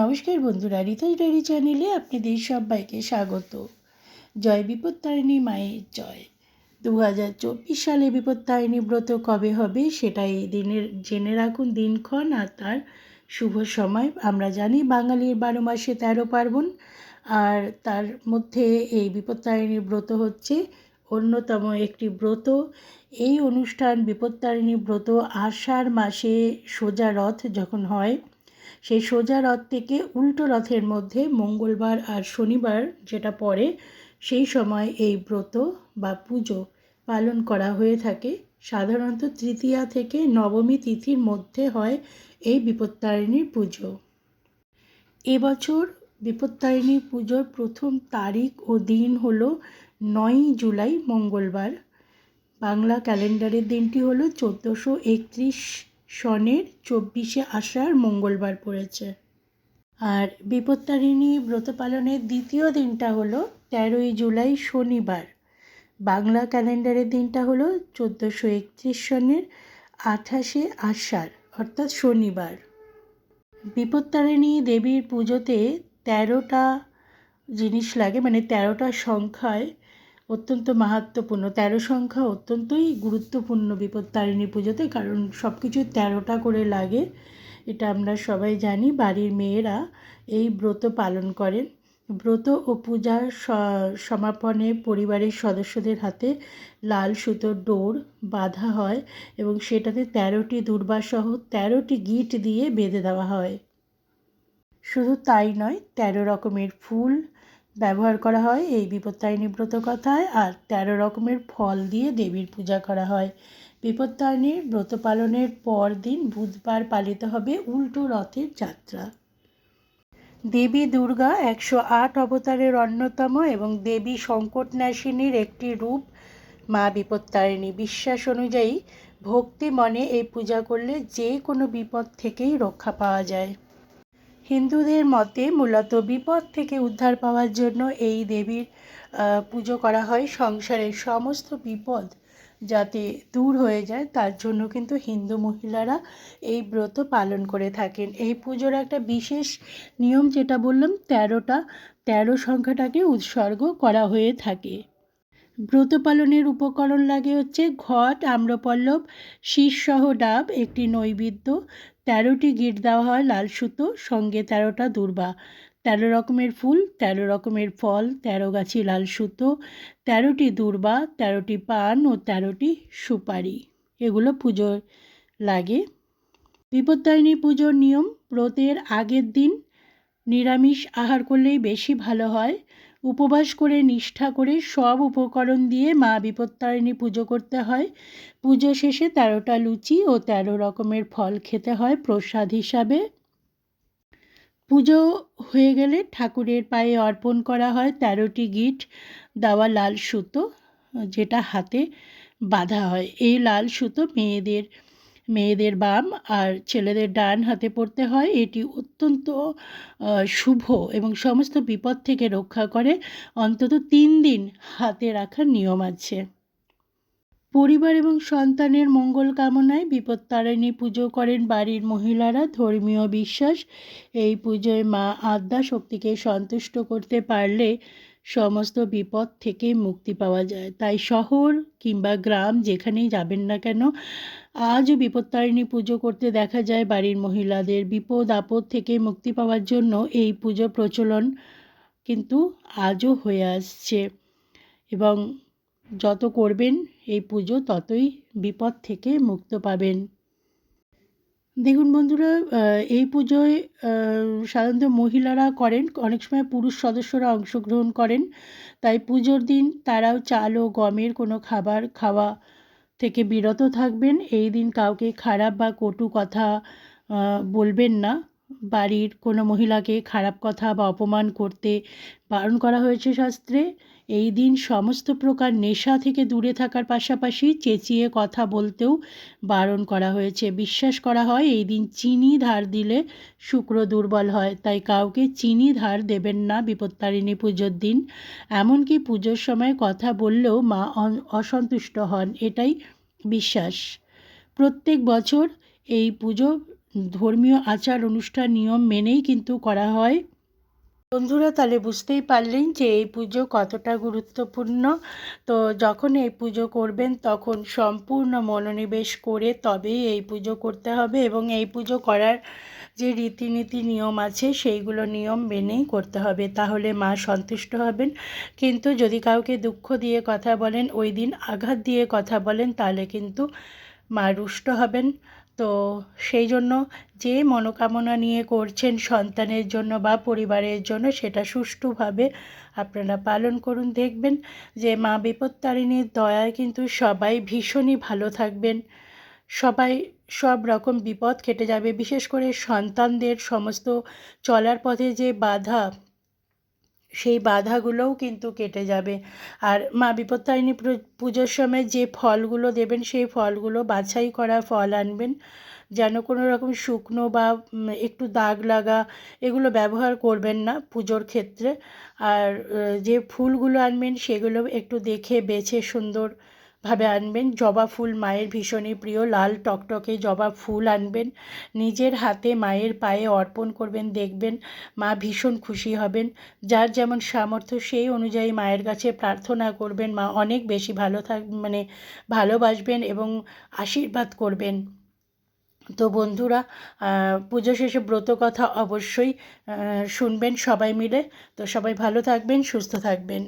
নমস্কার বন্ধুরা রিতাস ডায়েরি চ্যানেলে আপনাদের সবাইকে স্বাগত। জয় বিপত্তারিণী মায়ের জয়। দু হাজার চব্বিশ সালে বিপত্তারিণী ব্রত কবে হবে সেটা এই দিনের, জেনে রাখুন দিনক্ষণ আর তার শুভ সময়। আমরা জানি বাঙালির বারো মাসে তেরো পার্বণ আর তার মধ্যে এই বিপত্তারিণী ব্রত হচ্ছে অন্যতম একটি ব্রত। এই অনুষ্ঠান বিপত্তারিণী ব্রত আষাঢ় মাসে সোজা রথ যখন হয় সেই সোজা রথ থেকে উল্টো রথের মধ্যে মঙ্গলবার আর শনিবার যেটা পড়ে, সেই সময় এই ব্রত বা পুজো পালন করা হয়ে থাকে। সাধারণত তৃতীয়া থেকে নবমী তিথির মধ্যে হয় এই বিপত্তারিণীর পুজো। এবছর বিপত্তারিণী পুজোর প্রথম তারিখ ও দিন হল নয়ই জুলাই মঙ্গলবার। বাংলা ক্যালেন্ডারের দিনটি হলো চোদ্দোশো একত্রিশ সনের চব্বিশে আষাঢ় মঙ্গলবার পড়েছে। আর বিপত্তারিণী ব্রত পালনের দ্বিতীয় দিনটা হলো তেরোই জুলাই শনিবার। বাংলা ক্যালেন্ডারের দিনটা হলো চোদ্দোশো একত্রিশ সনের আঠাশে আষাঢ়, অর্থাৎ শনিবার। বিপত্তারিণী দেবীর পুজোতে তেরোটা জিনিস লাগে মানে তেরোটা সংখ্যায় অত্যন্ত মাহাত্মপূর্ণ তেরো সংখ্যা অত্যন্তই গুরুত্বপূর্ণ বিপত্তারিণী পুজোতে, কারণ সব কিছু তেরোটা করে লাগে, এটা আমরা সবাই জানি। বাড়ির মেয়েরা এই ব্রত পালন করেন। ব্রত ও পূজার সমাপনে পরিবারের সদস্যদের হাতে লাল সুতোর ডোর বাঁধা হয় এবং সেটাতে তেরোটি দুর্বাসহ তেরোটি গিট দিয়ে বেঁধে দেওয়া হয়। শুধু তাই নয়, তেরো রকমের ফুল ব্যবহার করা হয় এই বিপত্তারিণী ব্রত কথায় আর তেরো রকমের ফল দিয়ে দেবীর পূজা করা হয়। বিপত্তারিণীর ব্রত পালনের পর দিন বুধবার পালিত হবে উল্টো রথের যাত্রা। দেবী দুর্গা একশো আট অবতারের অন্যতম এবং দেবী সংকটনাশিনীর একটি রূপ মা বিপত্তারিণী। বিশ্বাস অনুযায়ী ভক্তি মনে এই পূজা করলে যে কোনো বিপদ থেকেই রক্ষা পাওয়া যায়। হিন্দুদের মতে মূলত বিপদ থেকে উদ্ধার পাওয়ার জন্য এই দেবীর পুজো করা হয়। সংসারের সমস্ত বিপদ যাতে দূর হয়ে যায়, তার জন্য কিন্তু হিন্দু মহিলারা এই ব্রত পালন করে থাকেন। এই পুজোর একটা বিশেষ নিয়ম যেটা বললাম, তেরোটা, তেরো সংখ্যাটাকে উৎসর্গ করা হয়ে থাকে। ব্রত পালনের উপকরণ লাগে হচ্ছে ঘট, আম্রপল্লব শীষসহ ডাব, একটি নৈবেদ্য তেরোটি গিট দেওয়া হয় লাল সুতো, সঙ্গে তেরোটা দুর্বা। তেরো রকমের ফুল, তেরো রকমের ফল, তেরো গাছি লাল সুতো, তেরোটি দুর্বা, তেরোটি পান ও তেরোটি সুপারি। এগুলো পুজোর লাগে। বিপত্তারিণী পুজোর নিয়ম, ব্রতের আগের দিন নিরামিষ আহার করলেই বেশি ভালো হয়। উপবাস করে, নিষ্ঠা করে সব উপকরণ দিয়ে মা বিপত্তারিণী পুজো করতে হয়। পুজো শেষে তেরোটা লুচি ও তেরো রকমের ফল খেতে হয় প্রসাদ হিসাবে। পুজো হয়ে গেলে ঠাকুরের পায়ে অর্পণ করা হয় তেরোটি গিট, দেওয়া লাল সুতো, যেটা হাতে বাঁধা হয়। এই লাল সুতো মেয়েদের মেয়েদের বাম আর ছেলেদের ডান হাতে পড়তে হয়। এটি অত্যন্ত শুভ এবং সমস্ত বিপদ থেকে রক্ষা করে। অন্তত তিন দিন হাতে রাখার নিয়ম আছে। পরিবার এবং সন্তানের মঙ্গল কামনায় বিপত্তারিণী পুজো করেন বাড়ির মহিলারা। ধর্মীয় বিশ্বাস, এই পুজোয় মা আদ্যা শক্তিকে সন্তুষ্ট করতে পারলে সমস্ত বিপদ থেকে মুক্তি পাওয়া যায়। তাই শহর কিংবা গ্রাম যেখানেই যাবেন না কেন, আজও বিপত্তারিণী পুজো করতে দেখা যায় বাড়ির মহিলাদের। বিপদ, আপদ থেকে মুক্তি পাওয়ার জন্য এই পুজো প্রচলন কিন্তু আজও হয়ে আসছে এবং যত করবেন এই পুজো ততই বিপদ থেকে মুক্ত পাবেন। দেখুন বন্ধুরা এই পুজোয় সাধারণত মহিলারা করেন, অনেক সময় পুরুষ সদস্যরা অংশগ্রহণ করেন। তাই পুজোর দিন তারাও চাল ও গমের কোনো খাবার খাওয়া থেকে বিরত থাকবেন। এই দিন কাউকে খারাপ বা কটু কথা বলবেন না। বাড়ির কোনো মহিলাকে খারাপ কথা বা অপমান করতে বারণ করা হয়েছে শাস্ত্রে। এই দিন সমস্ত প্রকার নেশা থেকে দূরে থাকার পাশাপাশি চেঁচিয়ে কথা বলতেও বারণ করা হয়েছে। বিশ্বাস করা হয়, এই দিন চিনি ধার দিলে শুক্র দুর্বল হয়, তাই কাউকে চিনি ধার দেবেন না বিপত্তারিণী পুজোর দিন। এমনকি পুজোর সময় কথা বললেও মা অসন্তুষ্ট হন, এটাই বিশ্বাস। প্রত্যেক বছর এই পুজো ধর্মীয় আচার অনুষ্ঠান নিয়ম মেনেই কিন্তু করা হয়। বন্ধুরা, তাহলে বুঝতেই পারলেন যে এই পুজো কতটা গুরুত্বপূর্ণ। তো যখন এই পুজো করবেন, তখন সম্পূর্ণ মনোনিবেশ করে তবেই এই পুজো করতে হবে এবং এই পুজো করার যে রীতিনীতি নিয়ম আছে, সেইগুলো নিয়ম মেনেই করতে হবে। তাহলে মা সন্তুষ্ট হবেন। কিন্তু যদি কাউকে দুঃখ দিয়ে কথা বলেন, ওই দিন আঘাত দিয়ে কথা বলেন, তাহলে কিন্তু মা রুষ্ট হবেন। তো সেই জন্য যে মনোকামনা নিয়ে করছেন সন্তানের জন্য বা পরিবারের জন্য সেটা সুষ্ঠুভাবে আপনারা পালন করুন, দেখবেন যে মা বিপত্তারিণীর দয়ায় কিন্তু সবাই ভীষণই ভালো থাকবেন। সবাই সব রকম বিপদ কেটে যাবে, বিশেষ করে সন্তানদের সমস্ত চলার পথে যে বাধা সেই বাধাগুলোও কিন্তু কেটে যাবে। আর মা বিপত্তারিণী পুজোর সময় যে ফলগুলো দেবেন, সেই ফলগুলো বাছাই করা ফল আনবেন। যেন কোনো রকম শুকনো বা একটু দাগ লাগা এগুলো ব্যবহার করবেন না পুজোর ক্ষেত্রে। আর যে ফুলগুলো আনবেন সেগুলো একটু দেখে, বেছে সুন্দরভাবে আনবেন। জবা ফুল মায়ের ভীষণই প্রিয়। লাল টকটকে জবা ফুল আনবেন। নিজের হাতে মায়ের পায়ে অর্পণ করবেন, দেখবেন মা ভীষণ খুশি হবেন। যার যেমন সামর্থ্য, সেই অনুযায়ী মায়ের কাছে প্রার্থনা করবেন। মা অনেক বেশি ভালো থাক মানে ভালোবাসবেন এবং আশীর্বাদ করবেন। তো বন্ধুরা পুজো শেষে ব্রত কথা অবশ্যই শুনবেন সবাই মিলে। তো সবাই ভালো থাকবেন, সুস্থ থাকবেন।